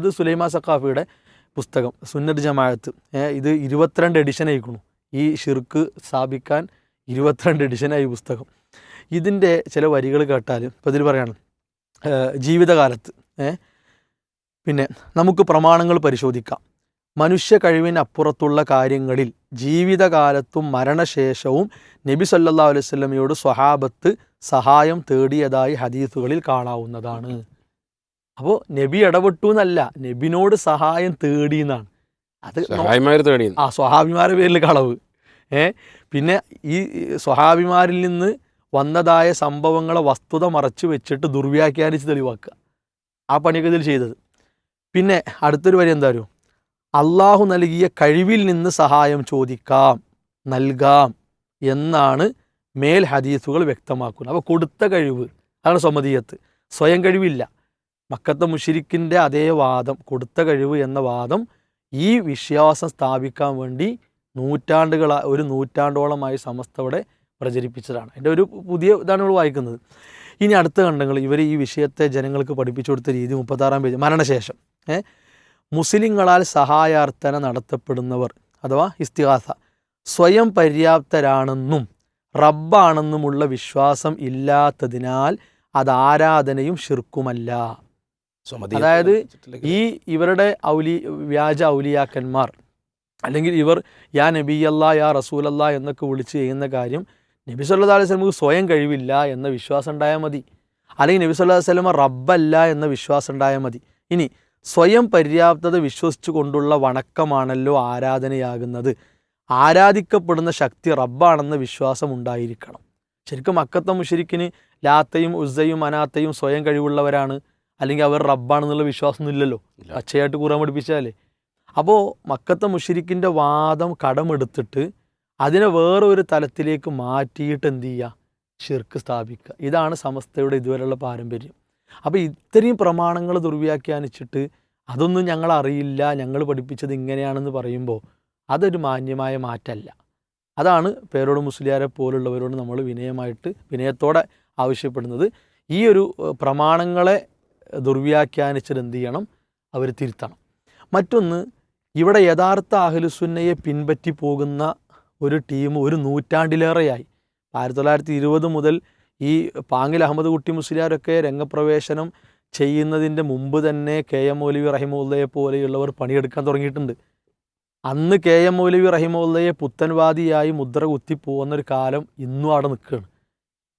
ഇത് സുലൈമാ സഖാഫിയുടെ പുസ്തകം സുന്നത്ത് ജമാഅത്ത്. ഇത് ഇരുപത്തിരണ്ട് എഡിഷൻ ആയിക്കണു ഈ ഷിർക്ക് സ്ഥാപിക്കാൻ ഇരുപത്തിരണ്ട് എഡിഷനായി പുസ്തകം. ഇതിന്റെ ചില വരികൾ കേട്ടാൽ ഇപ്പോൾ ഇതിൽ പറയാണ് ജീവിതകാലത്ത് പിന്നെ നമുക്ക് പ്രമാണങ്ങൾ പരിശോധിക്കാം. മനുഷ്യ കഴിവിനപ്പുറത്തുള്ള കാര്യങ്ങളിൽ ജീവിതകാലത്തും മരണശേഷവും നബി സല്ലാ അലൈവല്ലമയോട് സ്വഹാബത്ത് സഹായം തേടിയതായി ഹദീസുകളിൽ കാണാവുന്നതാണ്. അപ്പോൾ നബി ഇടപെട്ടു എന്നല്ല നബിനോട് സഹായം തേടി എന്നാണ് അത് ആ സ്വഹാഭിമാരുടെ പേരിൽ കളവ്. ഏ പിന്നെ ഈ സ്വഹാഭിമാരിൽ നിന്ന് വന്നതായ സംഭവങ്ങളെ വസ്തുത മറച്ചു വെച്ചിട്ട് ദുർവ്യാഖ്യാനിച്ച് തെളിവാക്കുക. ആ പണിയൊക്കെ ഇതിൽ ചെയ്തത്. പിന്നെ അടുത്തൊരു വരി എന്താ പറയുക അള്ളാഹു നൽകിയ കഴിവിൽ നിന്ന് സഹായം ചോദിക്കാം നൽകാം എന്നാണ് മേൽ ഹദീസുകൾ വ്യക്തമാക്കുന്നത്. അപ്പോൾ കൊടുത്ത കഴിവ് അതാണ് സ്വമതീയത്ത്. സ്വയം കഴിവില്ല. മക്കത്തെ മുഷിരിക്കിന്റെ അതേ വാദം കൊടുത്ത കഴിവ് എന്ന വാദം ഈ വിശ്വാസം സ്ഥാപിക്കാൻ വേണ്ടി നൂറ്റാണ്ടുകൾ ഒരു നൂറ്റാണ്ടോളമായി സമസ്ത ഇവിടെ പ്രചരിപ്പിച്ചതാണ്. എന്റെ ഒരു പുതിയ ഇതാണ് നമ്മൾ വായിക്കുന്നത്. ഇനി അടുത്ത ഖണ്ഡങ്ങൾ ഇവർ ഈ വിഷയത്തെ ജനങ്ങൾക്ക് പഠിപ്പിച്ചു കൊടുത്ത രീതി മുപ്പത്താറാം പേജ് മരണശേഷം. ഏ? മുസ്ലിങ്ങളാൽ സഹായാർത്ഥന നടത്തപ്പെടുന്നവർ അഥവാ ഇസ്തിഹാസ സ്വയം പര്യാപ്തരാണെന്നും റബ്ബാണെന്നുമുള്ള വിശ്വാസം ഇല്ലാത്തതിനാൽ അത് ആരാധനയും ഷിർക്കുമല്ല അതായത് ഈ ഇവരുടെ ഔലി വ്യാജ ഔലിയാക്കന്മാർ അല്ലെങ്കിൽ ഇവർ യാ നബിയല്ല യാ റസൂലല്ല എന്നൊക്കെ വിളിച്ച് ചെയ്യുന്ന കാര്യം നബി സല്ലല്ലാഹു അലൈഹി വസല്ലമക്ക് സ്വയം കഴിവില്ല എന്ന വിശ്വാസം ഉണ്ടായാൽ മതി. അല്ലെങ്കിൽ നബി അലൈഹി വസല്ലമ റബ്ബല്ല എന്ന വിശ്വാസം ഉണ്ടായാൽ മതി. ഇനി സ്വയം പര്യാപ്തത വിശ്വസിച്ചു കൊണ്ടുള്ള വണക്കമാണല്ലോ ആരാധനയാകുന്നത്. ആരാധിക്കപ്പെടുന്ന ശക്തി റബ്ബാണെന്ന വിശ്വാസം ഉണ്ടായിരിക്കണം. ശരിക്കും മക്കത്തെ മുഷരിക്കിന് ലാത്തയും ഉസ്സയും അനാത്തയും സ്വയം കഴിവുള്ളവരാണ്. അല്ലെങ്കിൽ അവർ റബ്ബാണെന്നുള്ള വിശ്വാസമൊന്നും ഇല്ലല്ലോ ഇല്ല. പച്ചയായിട്ട് കൂറാൻ പഠിപ്പിച്ചാലേ. അപ്പോൾ മക്കത്തെ മുഷിരിക്കിന്റെ വാദം കടമെടുത്തിട്ട് അതിനെ വേറെ ഒരു തലത്തിലേക്ക് മാറ്റിയിട്ട് എന്ത് ചെയ്യുക? ഷിർക്ക് സ്ഥാപിക്കുക. ഇതാണ് സമസ്തയുടെ ഇതുവരെയുള്ള പാരമ്പര്യം. അപ്പോൾ ഇത്രയും പ്രമാണങ്ങൾ ദുർവ്യാഖ്യാനിച്ചിട്ട് അതൊന്നും ഞങ്ങൾ അറിയില്ല ഞങ്ങൾ പഠിപ്പിച്ചത് ഇങ്ങനെയാണെന്ന് പറയുമ്പോൾ അതൊരു മാന്യമായ മാറ്റമല്ല. അതാണ് പേരോട് മുസ്ലിയാരെ പോലുള്ളവരോട് നമ്മൾ വിനയമായിട്ട് വിനയത്തോടെ ആവശ്യപ്പെടുന്നത്. ഈ ഒരു പ്രമാണങ്ങളെ ദുർവ്യാഖ്യാനിച്ചത് എന്ത് ചെയ്യണം അവർ തിരുത്തണം. മറ്റൊന്ന് ഇവിടെ യഥാർത്ഥ അഹലുസുന്നയെ പിൻപറ്റി പോകുന്ന ഒരു ടീം ഒരു നൂറ്റാണ്ടിലേറെയായി. ആയിരത്തി തൊള്ളായിരത്തി ഇരുപത് മുതൽ ഈ പാങ്ങിൽ അഹമ്മദ് കുട്ടി മുസ്ലിയാരൊക്കെ രംഗപ്രവേശനം ചെയ്യുന്നതിന്റെ മുമ്പ് തന്നെ കെ എം മൗലവി റഹിമുല്ലയെ പോലെയുള്ളവർ പണിയെടുക്കാൻ തുടങ്ങിയിട്ടുണ്ട്. അന്ന് കെ എം മൗലവി റഹിമുല്ലയെ പുത്തൻവാദിയായി മുദ്ര കുത്തി പോകുന്നൊരു കാലം ഇന്നും അവിടെ നിൽക്കുകയാണ്.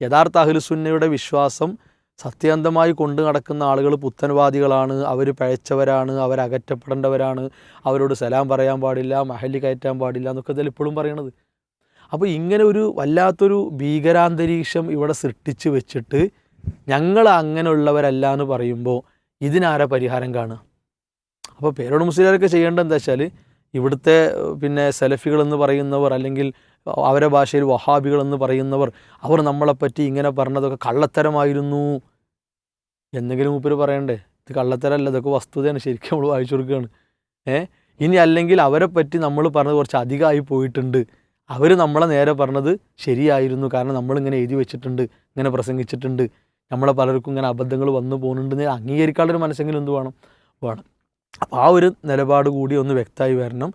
യഥാർത്ഥ അഹ്ലുസുന്നയുടെ വിശ്വാസം സത്യന്തമായി കൊണ്ടു നടക്കുന്ന ആളുകൾ പുത്തൻവാദികളാണ്. അവർ പഴച്ചവരാണ്. അവരകറ്റപ്പെടേണ്ടവരാണ് അവരോട് സലാം പറയാൻ പാടില്ല മഹലി കയറ്റാൻ പാടില്ല എന്നൊക്കെ ഇതിൽ ഇപ്പോഴും പറയണത്. അപ്പോൾ ഇങ്ങനെ ഒരു വല്ലാത്തൊരു ഭീകരാന്തരീക്ഷം ഇവിടെ സൃഷ്ടിച്ച് വെച്ചിട്ട് ഞങ്ങൾ അങ്ങനെയുള്ളവരല്ല എന്ന് പറയുമ്പോൾ ഇതിനാരാ പരിഹാരം കാണുക? അപ്പോൾ പേരോട് മുസ്ലിയാരൊക്കെ ചെയ്യേണ്ടത് എന്താ വെച്ചാൽ ഇവിടുത്തെ പിന്നെ സെലഫികൾ എന്ന് പറയുന്നവർ അല്ലെങ്കിൽ അവരെ ഭാഷയിൽ വഹാബികൾ എന്ന് പറയുന്നവർ അവർ നമ്മളെപ്പറ്റി ഇങ്ങനെ പറഞ്ഞതൊക്കെ കള്ളത്തരമായിരുന്നു. എന്തെങ്കിലും മൂപ്പര് പറയണ്ടേ? ഇത് കള്ളത്തരമല്ല ഇതൊക്കെ വസ്തുതയാണ്. ശരിക്കും നമ്മൾ വായിച്ചു കൊടുക്കുകയാണ് ഏ? ഇനി അല്ലെങ്കിൽ അവരെ പറ്റി നമ്മൾ പറഞ്ഞത് കുറച്ച് അധികമായി പോയിട്ടുണ്ട്. അവർ നമ്മളെ നേരെ പറഞ്ഞത് ശരിയായിരുന്നു. കാരണം നമ്മളിങ്ങനെ എഴുതി വെച്ചിട്ടുണ്ട് ഇങ്ങനെ പ്രസംഗിച്ചിട്ടുണ്ട്. നമ്മളെ പലർക്കും ഇങ്ങനെ അബദ്ധങ്ങൾ വന്നു പോകുന്നുണ്ടെന്ന് അംഗീകരിക്കാനുള്ളൊരു മനസ്സെങ്കിലും എന്ത് വേണം? വേണം. അപ്പോൾ ആ ഒരു നിലപാട് കൂടി ഒന്ന് വ്യക്തമായി വരണം.